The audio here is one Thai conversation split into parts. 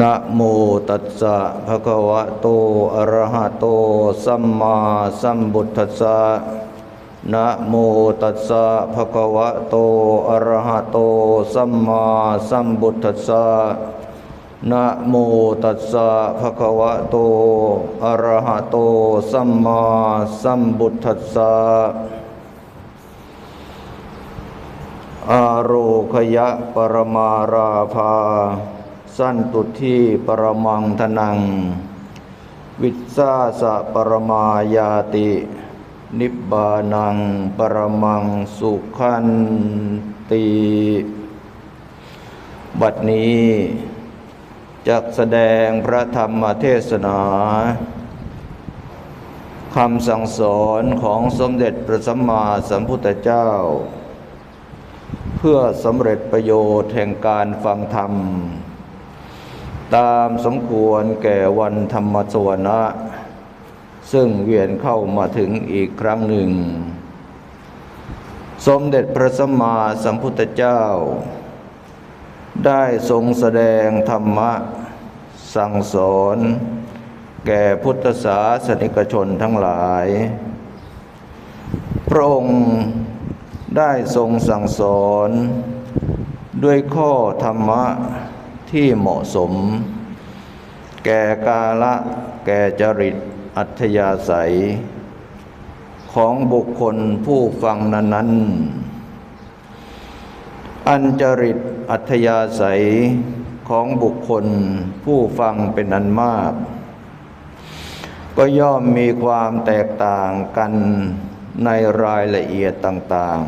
นะโมตัสสะภะคะวะโตอะระหะโตสัมมาสัมพุทธัสสะนะโมตัสสะภะคะวะโตอะระหะโตสัมมาสัมพุทธัสสะนะโมตัสสะภะคะวะโตอะระหะโตสัมมาสัมพุทธัสสะอาโรคยะปรมาราภา สันตุที่ปรมังธนัง วิสสาสะปรมายาติ นิบบานังปรมังสุขันติบัดนี้จักแสดงพระธรรมเทศนาคำสั่งสอนของสมเด็จพระสัมมาสัมพุทธเจ้า เพื่อสำเร็จประโยชน์แห่งการฟังธรรม ตามสมควรแก่วันธรรมสวนะ ซึ่งเวียนเข้ามาถึงอีกครั้งหนึ่ง สมเด็จพระสัมมาสัมพุทธเจ้า ได้ทรงแสดงธรรมะ สั่งสอน แก่พุทธศาสนิกชนทั้งหลาย พระองค์ได้ทรงสั่งสอนด้วยข้อธรรมะ ที่เหมาะสม แก่กาละแก่จริตอัธยาศัย ของบุคคลผู้ฟังนั้นๆ อันจริตอัธยาศัยของบุคคลผู้ฟังเป็นอันมาก ก็ย่อมมีความแตกต่างกันในรายละเอียดต่าง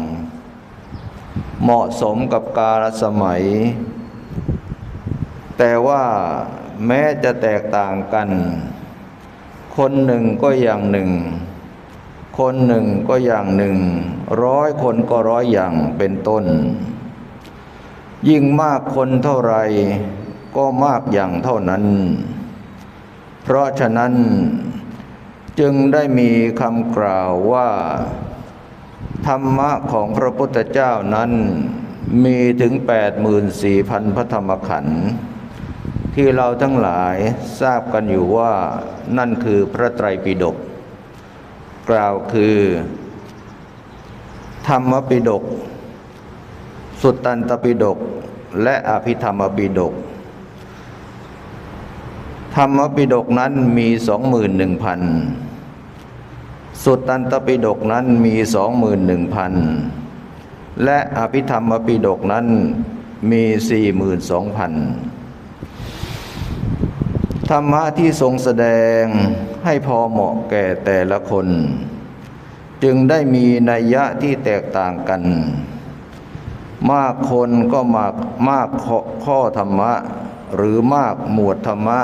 ๆ เหมาะสมกับกาลสมัย แต่ว่าแม้จะแตกต่างกัน คนหนึ่งก็อย่างหนึ่ง คนหนึ่งก็อย่างหนึ่ง ร้อยคนก็ร้อยอย่างเป็นต้น ยิ่งมากคนเท่าไรก็มากอย่างเท่านั้น เพราะฉะนั้นจึงได้มีคำกล่าวว่า ธรรมะของพระพุทธเจ้านั้นมีถึง 84,000 พระธรรมขันธ์ ที่เราทั้งหลายทราบกันอยู่ว่านั่นคือพระไตรปิฎกกล่าวคือ ธรรมปิฎกสุตตันตปิฎกและอภิธรรมปิฎกธรรมปิฎกนั้นมีสองหมื่นหนึ่งพันสุตตันตปิฎกนั้นมีสองหมื่นหนึ่งพันและอภิธรรมปิฎกนั้นมีสี่หมื่นสองพัน ธรรมะที่ทรงแสดงให้พอเหมาะแก่แต่ละคน จึงได้มีนัยยะที่แตกต่างกัน มากคนก็มากมากข้อธรรมะ หรือมากหมวดธรรมะ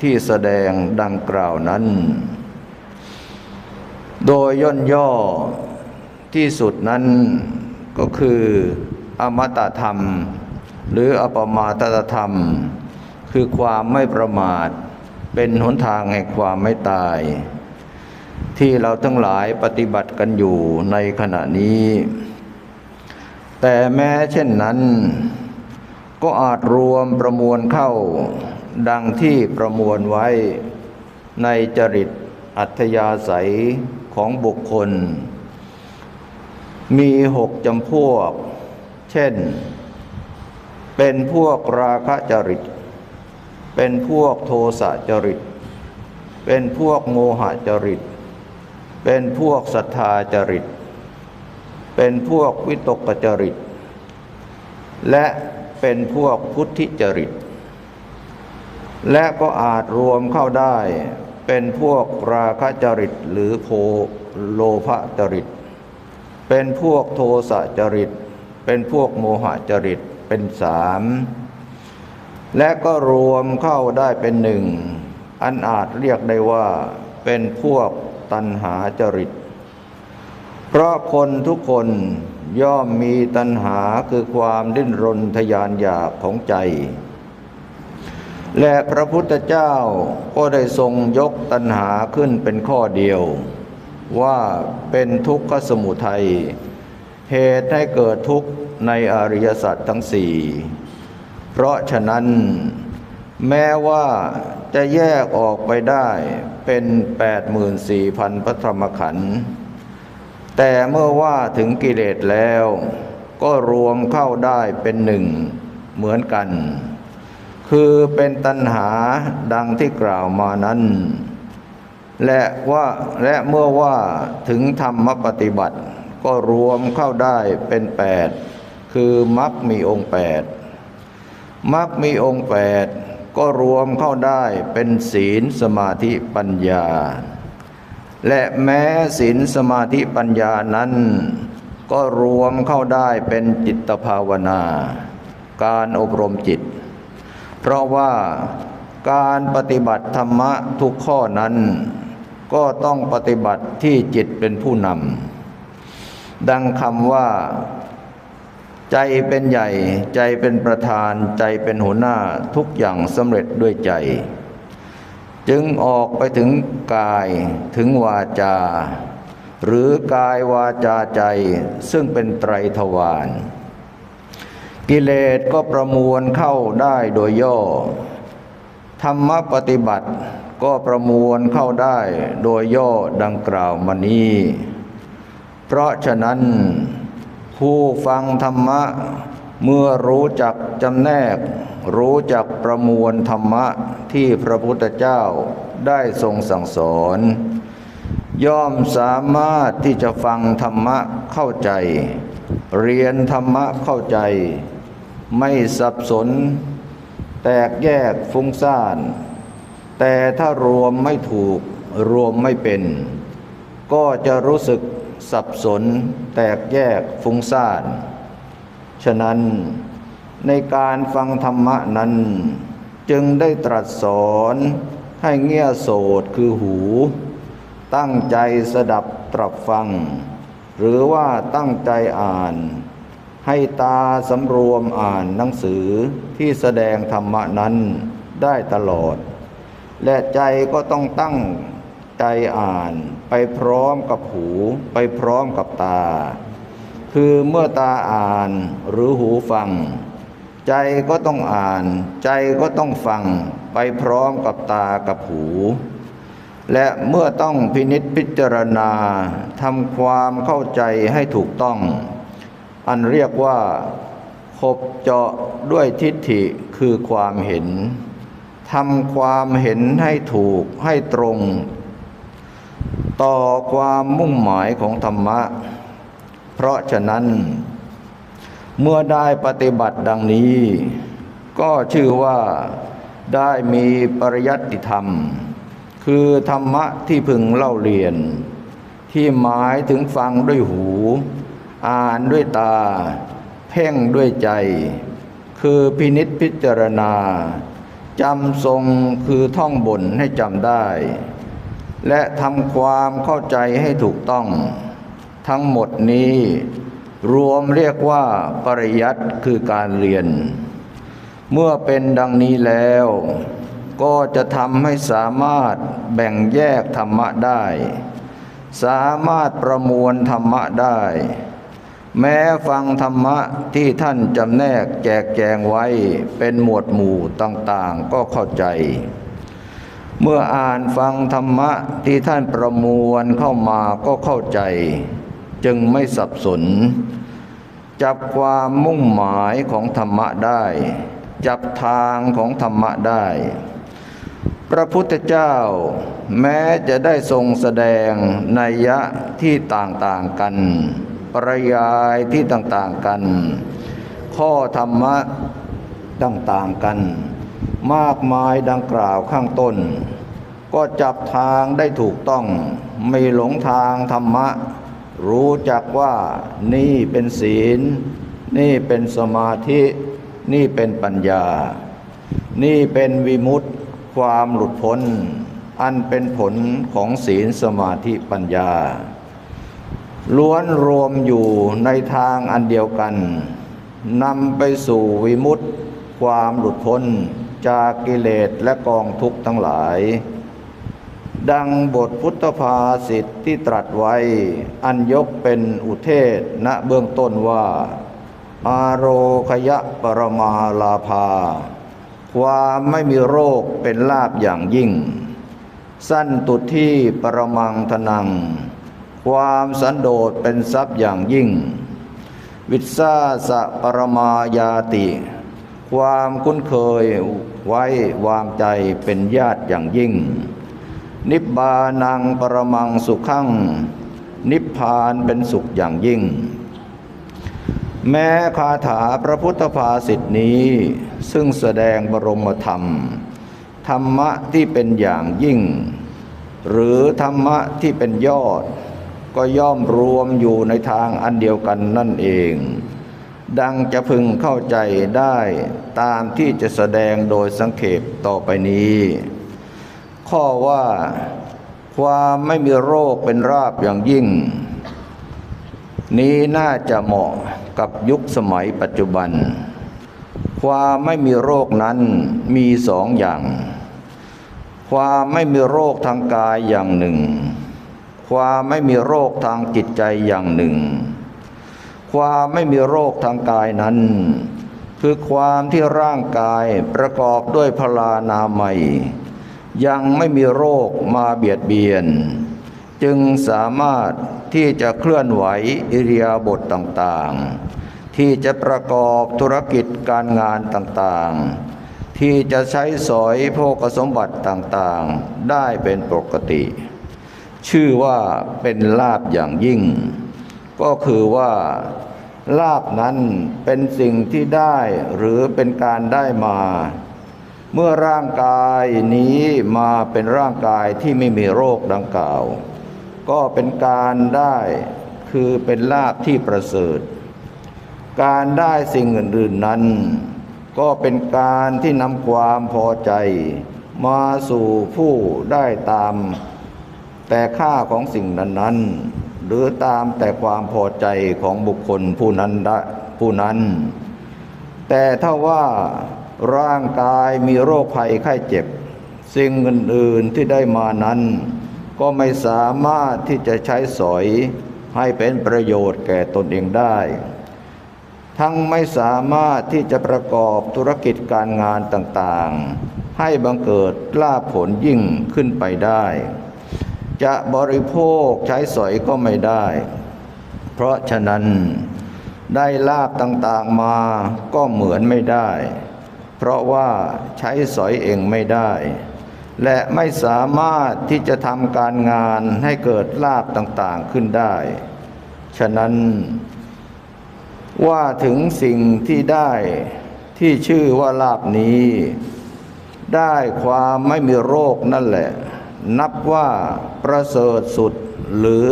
ที่แสดงดังกล่าวนั้น โดยย่นย่อที่สุดนั้นก็คือ อมตะธรรม หรืออปมาตตธรรม คือความไม่ประมาท เป็นหนทางแห่งความไม่ตาย ที่เราทั้งหลายปฏิบัติกันอยู่ในขณะนี้ แต่แม้เช่นนั้น ก็อาจรวมประมวลเข้า ดังที่ประมวลไว้ในจริตอัธยาศัยของบุคคล มีหกจำพวก เช่น เป็นพวกราคะจริต เป็นพวกโทสะจริต เป็นพวกโมหะจริต เป็นพวกศรัทธาจริต เป็นพวกวิตกจริต และเป็นพวกพุทธิจริต และก็อาจรวมเข้าได้เป็นพวกราคะจริตหรือโพโลภจริต เป็นพวกโทสะจริต เป็นพวกโมหะจริต เป็นสาม และก็รวมเข้าได้เป็นหนึ่ง อันอาจเรียกได้ว่าเป็นพวกตัณหาจริต เพราะคนทุกคนย่อมมีตัณหาคือความดิ้นรนทยานอยากของใจ และพระพุทธเจ้าก็ได้ทรงยกตัณหาขึ้นเป็นข้อเดียว ว่าเป็นทุกขสมุทัยเหตุให้เกิดทุกข์ในอริยสัจทั้งสี่ เพราะฉะนั้น แม้ว่าจะแยกออกไปได้เป็น 84,000พระธรรมขันธ์แต่เมื่อว่าถึงกิเลสแล้ว ก็รวมเข้าได้เป็นหนึ่งเหมือนกัน คือเป็นตัณหาดังที่กล่าวมานั้น และว่าและเมื่อว่าถึงธรรมปฏิบัติ ก็รวมเข้าได้เป็นแปดคือมรรคมีองค์แปด มรรคมีองค์แปดก็รวมเข้าได้เป็นศีลสมาธิปัญญา และแม้ศีลสมาธิปัญญานั้น ก็รวมเข้าได้เป็นจิตภาวนา การอบรมจิต เพราะว่าการปฏิบัติธรรมะทุกข้อนั้น ก็ต้องปฏิบัติที่จิตเป็นผู้นำดังคำว่า ใจเป็นใหญ่ใจเป็นประธานใจเป็นหัวหน้าทุกอย่างสำเร็จด้วยใจ จึงออกไปถึงกายถึงวาจา หรือกายวาจาใจซึ่งเป็นไตรทวารกิเลสก็ประมวลเข้าได้โดยย่อ ธรรมปฏิบัติก็ประมวลเข้าได้โดยย่อดังกล่าวมานี้ เพราะฉะนั้น ผู้ฟังธรรมะ เมื่อรู้จักจำแนก รู้จักประมวลธรรมะที่พระพุทธเจ้าได้ทรงสั่งสอน ย่อมสามารถที่จะฟังธรรมะเข้าใจ เรียนธรรมะเข้าใจ ไม่สับสน แตกแยกฟุ้งซ่าน แต่ถ้ารวมไม่ถูกรวมไม่เป็น ก็จะรู้สึก สับสน แตกแยกฟุ้งซ่าน ฉะนั้นในการฟังธรรมะนั้น จึงได้ตรัสสอนให้เงี่ยโสดคือหู ตั้งใจสดับตรับฟัง หรือว่าตั้งใจอ่าน ให้ตาสำรวมอ่านหนังสือที่แสดงธรรมะนั้นได้ตลอด และใจก็ต้องตั้งใจอ่าน ไปพร้อมกับหู ไปพร้อมกับตา คือเมื่อตาอ่านหรือหูฟัง ใจก็ต้องอ่าน ใจก็ต้องฟัง ไปพร้อมกับตากับหู และเมื่อต้องพินิษพิจารณาทำความเข้าใจให้ถูกต้อง อันเรียกว่าขบเจาะด้วยทิฏฐิคือความเห็นทำความเห็นให้ถูกให้ตรง ต่อความมุ่งหมายของธรรมะ เพราะฉะนั้น เมื่อได้ปฏิบัติดังนี้ ก็ชื่อว่าได้มีปริยัติธรรม คือธรรมะที่พึงเล่าเรียน ที่หมายถึงฟังด้วยหู อ่านด้วยตา เพ่งด้วยใจ คือพินิษพิจารณาจำทรงคือท่องบนให้จำได้ และทำความเข้าใจให้ถูกต้อง ทั้งหมดนี้ รวมเรียกว่าปริยัติคือการเรียน เมื่อเป็นดังนี้แล้ว ก็จะทำให้สามารถแบ่งแยกธรรมะได้ สามารถประมวลธรรมะได้ แม้ฟังธรรมะที่ท่านจำแนกแจกแจงไว้เป็นหมวดหมู่ต่างๆ ก็เข้าใจ เมื่ออ่านฟังธรรมะที่ท่านประมวลเข้ามาก็เข้าใจ จึงไม่สับสน จับความมุ่งหมายของธรรมะได้ จับทางของธรรมะได้ พระพุทธเจ้าแม้จะได้ทรงแสดงนัยยะที่ต่างๆกัน ปริยายที่ต่างๆกัน ข้อธรรมะต่างๆกัน มากมายดังกล่าวข้างต้น ก็จับทางได้ถูกต้อง ไม่หลงทางธรรมะ รู้จักว่านี่เป็นศีล นี่เป็นสมาธิ นี่เป็นปัญญา นี่เป็นวิมุตติความหลุดพ้น อันเป็นผลของศีลสมาธิปัญญา ล้วนรวมอยู่ในทางอันเดียวกันนำไปสู่วิมุตติความหลุดพ้น จากกิเลสและกองทุกข์ทั้งหลาย ดังบทพุทธภาษิตที่ตรัสไว้ อันยกเป็นอุเทศณเบื้องต้นว่า อาโรคยะปรมาลาภา ความไม่มีโรคเป็นลาบอย่างยิ่ง สั้นตุที่ปรมังทนัง ความสันโดษเป็นทรัพย์อย่างยิ่ง วิสาสะปรมายาติ ความคุ้นเคยไว้วางใจเป็นญาติอย่างยิ่ง นิบานังปรมังสุขัง นิพพานเป็นสุขอย่างยิ่ง แม้คาถาพระพุทธภาษิตนี้ ซึ่งแสดงบรมธรรม ธรรมะที่เป็นอย่างยิ่ง หรือธรรมะที่เป็นยอด ก็ย่อมรวมอยู่ในทางอันเดียวกันนั่นเอง ดังจะพึงเข้าใจได้ตามที่จะแสดงโดยสังเขปต่อไปนี้ ข้อว่าความไม่มีโรคเป็นราบอย่างยิ่ง นี้น่าจะเหมาะกับยุคสมัยปัจจุบัน ความไม่มีโรคนั้นมีสองอย่าง ความไม่มีโรคทางกายอย่างหนึ่ง ความไม่มีโรคทางจิตใจอย่างหนึ่ง ความไม่มีโรคทางกายนั้น คือความที่ร่างกายประกอบด้วยพลานามัย ยังไม่มีโรคมาเบียดเบียน จึงสามารถที่จะเคลื่อนไหวอิริยาบถต่างๆ ที่จะประกอบธุรกิจการงานต่างๆ ที่จะใช้สอยโภคสมบัติต่างๆ ได้เป็นปกติ ชื่อว่าเป็นลาบอย่างยิ่ง ก็คือว่าลาบนั้นเป็นสิ่งที่ได้หรือเป็นการได้มา เมื่อร่างกายนี้มาเป็นร่างกายที่ไม่มีโรคดังกล่าว ก็เป็นการได้คือเป็นลาบที่ประเสริฐ การได้สิ่งอื่นๆนั้น ก็เป็นการที่นำความพอใจ มาสู่ผู้ได้ตาม แต่ค่าของสิ่งนั้นๆ หรือตามแต่ความพอใจของบุคคลผู้นั้นได้ผู้นั้น แต่ถ้าว่าร่างกายมีโรคภัยไข้เจ็บ สิ่งอื่นๆที่ได้มานั้น ก็ไม่สามารถที่จะใช้สอยให้เป็นประโยชน์แก่ตนเองได้ ทั้งไม่สามารถที่จะประกอบธุรกิจการงานต่างๆ ให้บังเกิดกล้าผลยิ่งขึ้นไปได้ จะบริโภคใช้สอยก็ไม่ได้ เพราะฉะนั้นได้ลาบต่างๆมาก็เหมือนไม่ได้ เพราะว่าใช้สอยเองไม่ได้ และไม่สามารถที่จะทำการงานให้เกิดลาบต่างๆขึ้นได้ ฉะนั้น ว่าถึงสิ่งที่ได้ที่ชื่อว่าลาบนี้ ได้ความไม่มีโรคนั่นแหละ นับว่าประเสริฐสุดหรือ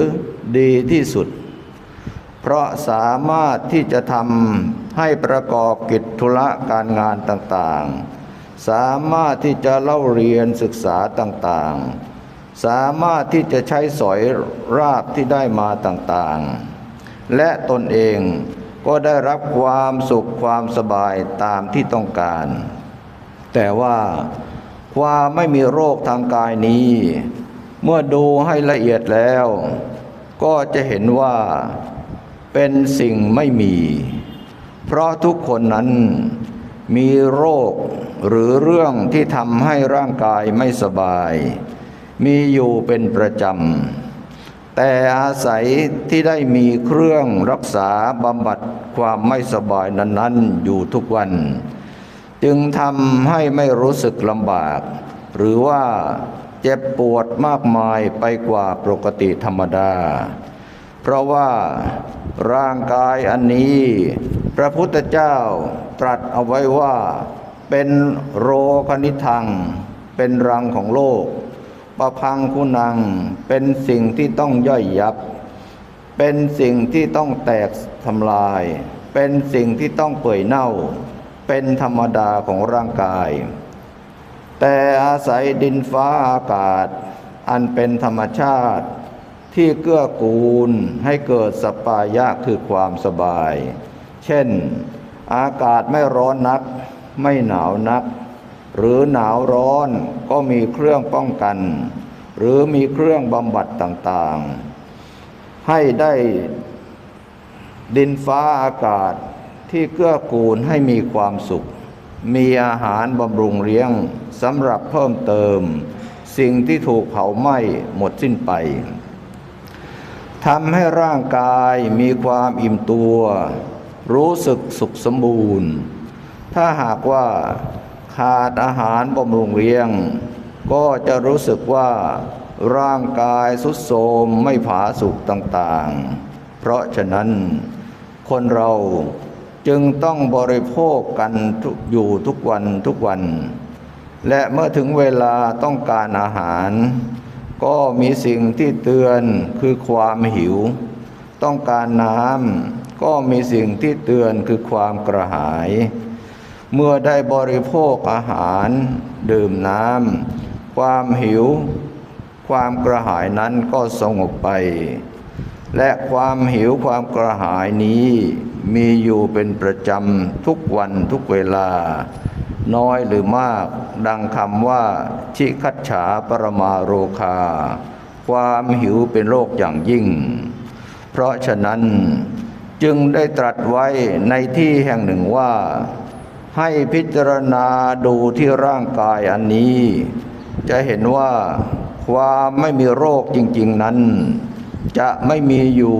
ดีที่สุด เพราะสามารถที่จะทำให้ประกอบกิจธุระการงานต่างๆ สามารถที่จะเล่าเรียนศึกษาต่างๆ สามารถที่จะใช้สอยราบที่ได้มาต่างๆ และตนเองก็ได้รับความสุขความสบายตามที่ต้องการ แต่ว่า ว่าไม่มีโรคทางกายนี้ เมื่อดูให้ละเอียดแล้ว ก็จะเห็นว่าเป็นสิ่งไม่มี เพราะทุกคนนั้นมีโรคหรือเรื่องที่ทำให้ร่างกายไม่สบาย มีอยู่เป็นประจำ แต่อาศัยที่ได้มีเครื่องรักษาบำบัดความไม่สบายนั้น ๆ อยู่ทุกวัน จึงทำให้ไม่รู้สึกลำบาก หรือว่าเจ็บปวดมากมายไปกว่าปกติธรรมดา เพราะว่าร่างกายอันนี้ พระพุทธเจ้าตรัสเอาไว้ว่า เป็นโรคนิทัง เป็นรังของโลก ประพังคุณัง เป็นสิ่งที่ต้องย่อยยับ เป็นสิ่งที่ต้องแตกทำลาย เป็นสิ่งที่ต้องเปื่อยเน่า เป็นธรรมดาของร่างกาย แต่อาศัยดินฟ้าอากาศ อันเป็นธรรมชาติ ที่เกื้อกูลให้เกิดสปายะคือความสบาย เช่น อากาศไม่ร้อนนัก ไม่หนาวนัก หรือหนาวร้อนก็มีเครื่องป้องกัน หรือมีเครื่องบำบัดต่างๆ ให้ได้ดินฟ้าอากาศ ที่เกื้อกูลให้มีความสุข มีอาหารบำรุงเลี้ยงสำหรับเพิ่มเติม สิ่งที่ถูกเผาไหม้หมดสิ้นไปทำให้ร่างกายมีความอิ่มตัว รู้สึกสุขสมบูรณ์ ถ้าหากว่าขาดอาหารบำรุงเลี้ยง ก็จะรู้สึกว่าร่างกายสุดโทรมไม่ผาสุกต่างๆ เพราะฉะนั้นคนเรา จึงต้องบริโภคกันอยู่ทุกวันทุกวัน และเมื่อถึงเวลาต้องการอาหาร ก็มีสิ่งที่เตือนคือความหิว ต้องการน้ำก็มีสิ่งที่เตือนคือความกระหาย เมื่อได้บริโภคอาหาร ดื่มน้ำความหิว ความกระหายนั้นก็สงบไป และความหิวความกระหายนี้มีอยู่เป็นประจำทุกวันทุกเวลา น้อยหรือมาก ดังคำว่า ชิคัตฉาปรมาโรคา ความหิวเป็นโรคอย่างยิ่ง เพราะฉะนั้นจึงได้ตรัสไว้ในที่แห่งหนึ่งว่า ให้พิจารณาดูที่ร่างกายอันนี้ จะเห็นว่าความไม่มีโรคจริง ๆนั้น จะไม่มีอยู่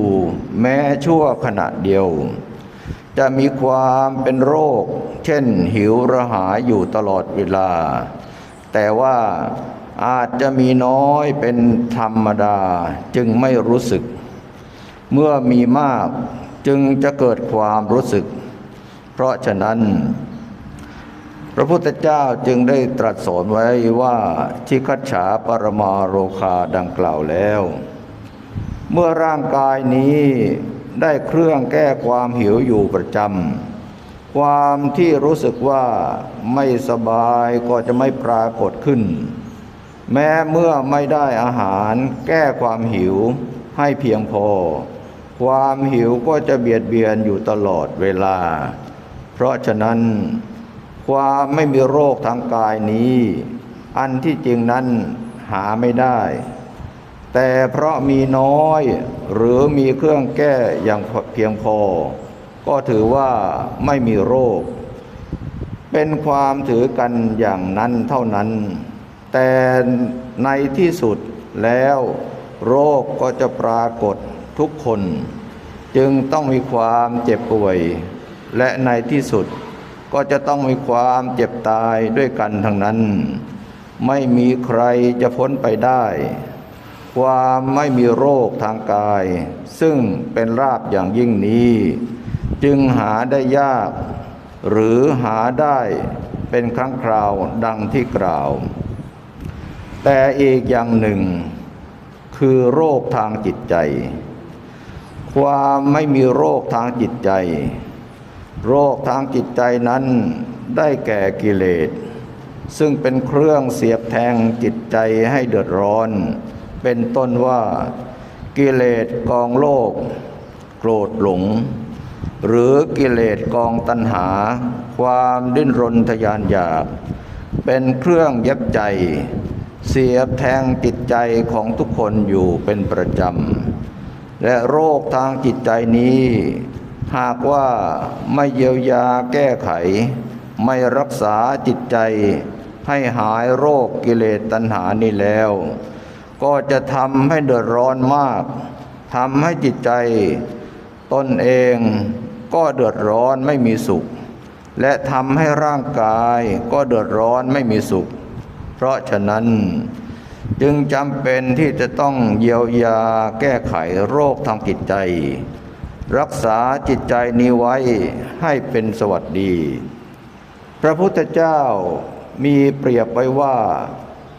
แม้ชั่วขณะเดียว จะมีความเป็นโรค เช่นหิวระหายอยู่ตลอดเวลา แต่ว่าอาจจะมีน้อยเป็นธรรมดาจึงไม่รู้สึก เมื่อมีมากจึงจะเกิดความรู้สึก เพราะฉะนั้น พระพุทธเจ้าจึงได้ตรัสสอนไว้ว่าชิคัจฉาปรมาโรคาดังกล่าวแล้ว เมื่อร่างกายนี้ได้เครื่องแก้ความหิวอยู่ประจำความที่รู้สึกว่าไม่สบายก็จะไม่ปรากฏขึ้น แม้เมื่อไม่ได้อาหารแก้ความหิวให้เพียงพอ ความหิวก็จะเบียดเบียนอยู่ตลอดเวลา เพราะฉะนั้น ความไม่มีโรคทางกายนี้ อันที่จริงนั้นหาไม่ได้ แต่เพราะมีน้อยหรือมีเครื่องแก้อย่างเพียงพอ ก็ถือว่าไม่มีโรค เป็นความถือกันอย่างนั้นเท่านั้น แต่ในที่สุดแล้วโรคก็จะปรากฏทุกคน จึงต้องมีความเจ็บป่วย และในที่สุดก็จะต้องมีความเจ็บตายด้วยกันทั้งนั้น ไม่มีใครจะพ้นไปได้ ความไม่มีโรคทางกาย ซึ่งเป็นราบอย่างยิ่งนี้ จึงหาได้ยาก หรือหาได้เป็นครั้งคราวดังที่กล่าว แต่อีกอย่างหนึ่ง คือโรคทางจิตใจ ความไม่มีโรคทางจิตใจ โรคทางจิตใจนั้นได้แก่กิเลสซึ่งเป็นเครื่องเสียบแทงจิตใจให้เดือดร้อน เป็นต้นว่ากิเลสกองโลภโกรธหลง หรือกิเลสกองตัณหา ความดิ้นรนทยานอยาก เป็นเครื่องย็บใจ เสียบแทงจิตใจของทุกคนอยู่เป็นประจำ และโรคทางจิตใจนี้ หากว่าไม่เยียวยาแก้ไข ไม่รักษาจิตใจให้หายโรคกิเลสตัณหานี้แล้ว ก็จะทำให้เดือดร้อนมากทำให้จิตใจตนเองก็เดือดร้อนไม่มีสุข และทำให้ร่างกายก็เดือดร้อนไม่มีสุข เพราะฉะนั้นจึงจำเป็นที่จะต้องเยียวยาแก้ไขโรคทางจิตใจ รักษาจิตใจนี้ไว้ให้เป็นสวัสดี พระพุทธเจ้ามีเปรียบไว้ว่า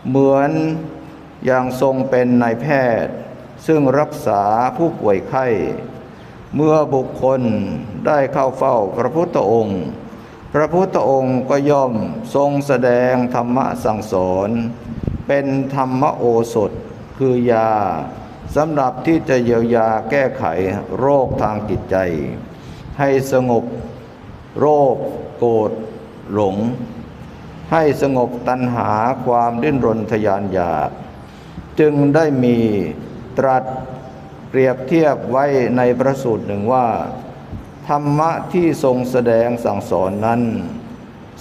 เหมือน ย่างทรงเป็นนายแพทย์ ซึ่งรักษาผู้ป่วยไข้ เมื่อบุคคลได้เข้าเฝ้าพระพุทธองค์ พระพุทธองค์ก็ย่อมทรงแสดงธรรมะสั่งสอน เป็นธรรมโอสถ คือยาสำหรับที่จะเยียวยาแก้ไขโรคทางจิตใจ ให้สงบโรคโกรธหลง ให้สงบตัณหาความดิ้นรนทยานอยาก จึงได้มีตรัสเปรียบเทียบไว้ในพระสูตรหนึ่งว่า ธรรมะที่ทรงแสดงสั่งสอนนั้น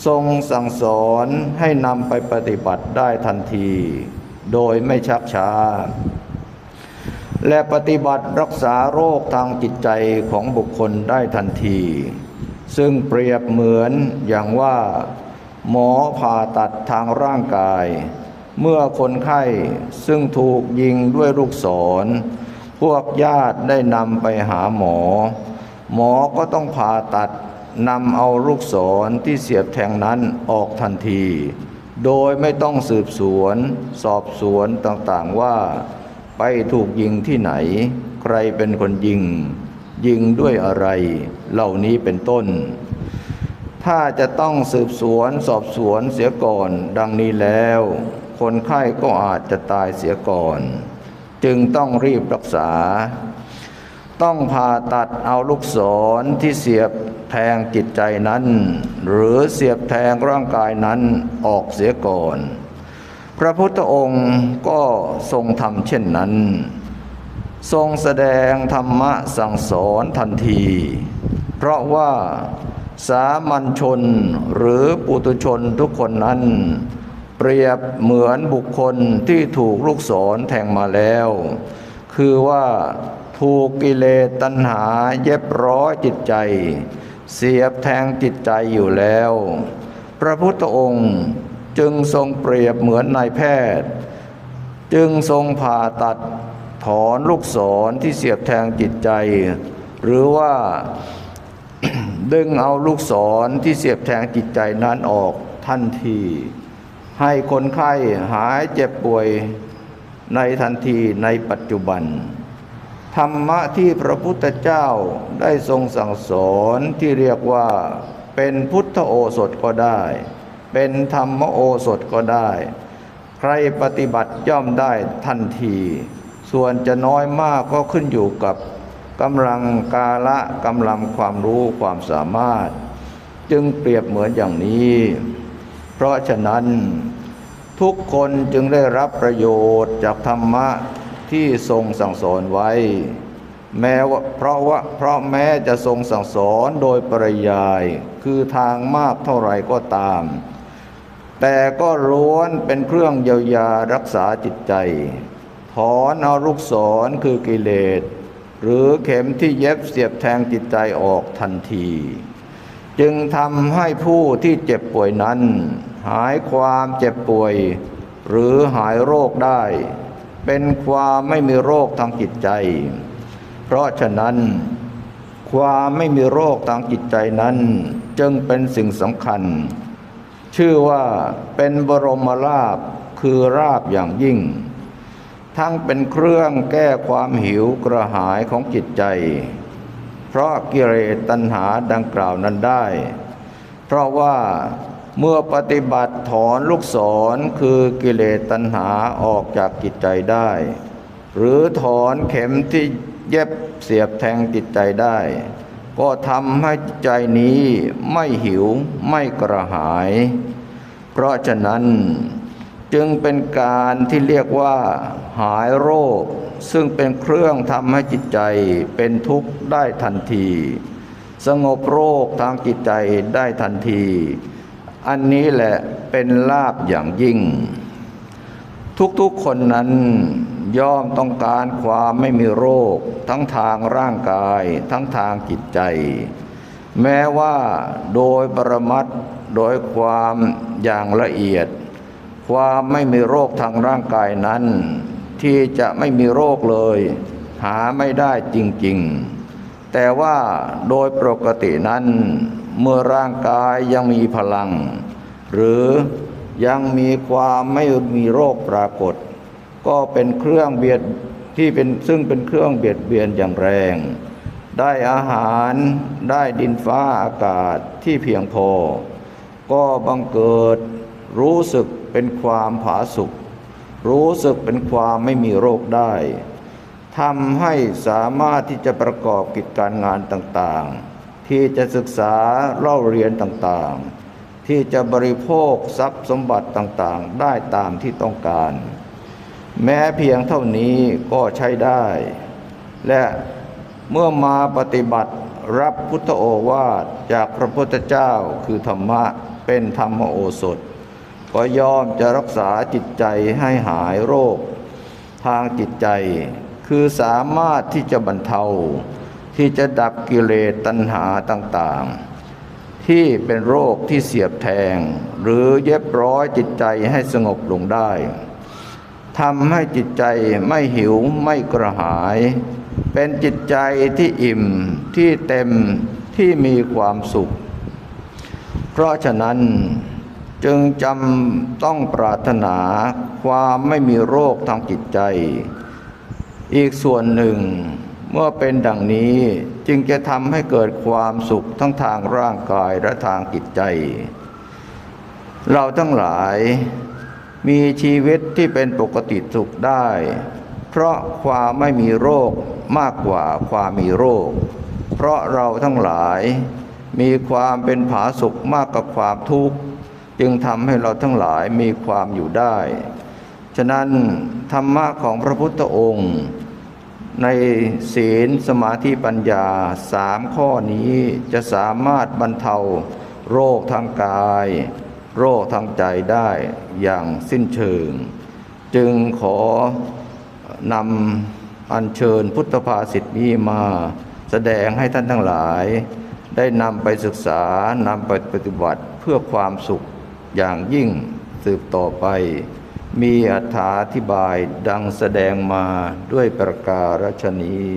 ทรงสั่งสอนให้นำไปปฏิบัติได้ทันที โดยไม่ชักช้า และปฏิบัติรักษาโรคทางจิตใจของบุคคลได้ทันที ซึ่งเปรียบเหมือนอย่างว่า หมอผ่าตัดทางร่างกาย เมื่อคนไข้ซึ่งถูกยิงด้วยลูกศร พวกญาติได้นำไปหาหมอ หมอก็ต้องผ่าตัดนำเอาลูกศรที่เสียบแทงนั้นออกทันที โดยไม่ต้องสืบสวน สอบสวนต่างๆว่า ไปถูกยิงที่ไหน ใครเป็นคนยิง ยิงด้วยอะไร เหล่านี้เป็นต้น ถ้าจะต้องสืบสวนสอบสวนเสียก่อนดังนี้แล้ว คนไข้ก็อาจจะตายเสียก่อน จึงต้องรีบรักษา ต้องผ่าตัดเอาลูกศรที่เสียบแทงจิตใจนั้น หรือเสียบแทงร่างกายนั้นออกเสียก่อน พระพุทธองค์ก็ทรงทำเช่นนั้น ทรงแสดงธรรมะสั่งสอนทันที เพราะว่าสามัญชนหรือปุตุชนทุกคนนั้น เปรียบเหมือนบุคคลที่ถูกลูกศรแทงมาแล้ว คือว่าถูกกิเลสตัณหาเย็บร้อยจิตใจ เสียบแทงจิตใจอยู่แล้ว พระพุทธองค์จึงทรงเปรียบเหมือนนายแพทย์ จึงทรงผ่าตัดถอนลูกศรที่เสียบแทงจิตใจ หรือว่าดึงเอาลูกศรที่เสียบแทงจิตใจนั้นออกทันที ให้คนไข้หายเจ็บป่วยในทันทีในปัจจุบัน ธรรมะที่พระพุทธเจ้าได้ทรงสั่งสอนที่เรียกว่าเป็นพุทธโอสถก็ได้ เป็นธรรมโอสถก็ได้ ใครปฏิบัติย่อมได้ทันที ส่วนจะน้อยมากก็ขึ้นอยู่กับกำลังกาละกำลังความรู้ความสามารถ จึงเปรียบเหมือนอย่างนี้ ราะฉะนั้น ทุกคนจึงได้รับประโยชน์จากธรรมะที่ทรงสั่งสอนไว้ แม้ว่าเพราะว่าเพราะแม้จะทรงสั่งสอนโดยปริยายคือทางมากเท่าไรก็ตาม แต่ก็ล้วนเป็นเครื่องเยียวยารักษาจิตใจ ถอนเอาลูกศรคือกิเลสหรือเข็มที่เย็บเสียบแทงจิตใจออกทันที จึงทำให้ผู้ที่เจ็บป่วยนั้น หายความเจ็บป่วย หรือหายโรคได้ เป็นความไม่มีโรคทางจิตใจ เพราะฉะนั้น ความไม่มีโรคทางจิตใจนั้น จึงเป็นสิ่งสำคัญ ชื่อว่าเป็นบรมลาภคือราบอย่างยิ่ง ทั้งเป็นเครื่องแก้ความหิวกระหายของจิตใจ เพราะกิเลสตัณหาดังกล่าวนั้นได้ เพราะว่า เมื่อปฏิบัติถอนลูกศรคือกิเลสตัณหาออกจากจิตใจได้ หรือถอนเข็มที่เย็บเสียบแทงจิตใจได้ ก็ทำให้ใจนี้ไม่หิวไม่กระหาย เพราะฉะนั้นจึงเป็นการที่เรียกว่าหายโรค ซึ่งเป็นเครื่องทำให้จิตใจเป็นทุกข์ได้ทันที สงบโรคทางจิตใจได้ทันที อันนี้แหละเป็นลาบอย่างยิ่ง ทุกๆคนนั้นย่อมต้องการความไม่มีโรค ทั้งทางร่างกาย ทั้งทางจิตใจ แม้ว่าโดยปรมัตถ์โดยความอย่างละเอียด ความไม่มีโรคทางร่างกายนั้น ที่จะไม่มีโรคเลย หาไม่ได้จริง ๆ แต่ว่าโดยปกตินั้น เมื่อร่างกายยังมีพลัง หรือยังมีความไม่มีโรคปรากฏ ก็เป็นเครื่องเบียดที่เป็นซึ่งเป็นเครื่องเบียดเบียนอย่างแรง ได้อาหารได้ดินฟ้าอากาศที่เพียงพอ ก็บังเกิดรู้สึกเป็นความผาสุกรู้สึกเป็นความไม่มีโรคได้ ทำให้สามารถที่จะประกอบกิจการงานต่างๆ ที่จะศึกษาเล่าเรียนต่างๆ ที่จะบริโภคทรัพย์สมบัติต่างๆ ได้ตามที่ต้องการ แม้เพียงเท่านี้ก็ใช้ได้ และเมื่อมาปฏิบัติรับพุทธโอวาทจากพระพุทธเจ้าคือธรรมะเป็นธรรมโอสถ ก็ยอมจะรักษาจิตใจให้หายโรค ทางจิตใจ คือสามารถที่จะบรรเทา ที่จะดับกิเลสตัณหาต่างๆ ที่เป็นโรคที่เสียบแทง หรือเย็บร้อยจิตใจให้สงบลงได้ทำให้จิตใจไม่หิวไม่กระหาย เป็นจิตใจที่อิ่มที่เต็มที่มีความสุข เพราะฉะนั้นจึงจำต้องปรารถนาความไม่มีโรคทางจิตใจ อีกส่วนหนึ่ง เมื่อเป็นดังนี้จึงจะทำให้เกิดความสุขทั้งทางร่างกายและทางจิตใจ เราทั้งหลายมีชีวิตที่เป็นปกติสุขได้ เพราะความไม่มีโรคมากกว่าความมีโรค เพราะเราทั้งหลายมีความเป็นผาสุขมากกว่าความทุกข์ จึงทำให้เราทั้งหลายมีความอยู่ได้ ฉะนั้นธรรมะของพระพุทธองค์ ในศีลสมาธิปัญญาสามข้อนี้จะสามารถบรรเทาโรคทางกาย โรคทางใจได้อย่างสิ้นเชิง จึงขอนำอัญเชิญพุทธภาษิตนี้มาแสดงให้ท่านทั้งหลาย ได้นำไปศึกษานำไปปฏิบัติเพื่อความสุขอย่างยิ่งสืบต่อไป มีอธิบายดังแสดงมาด้วยประการฉนี้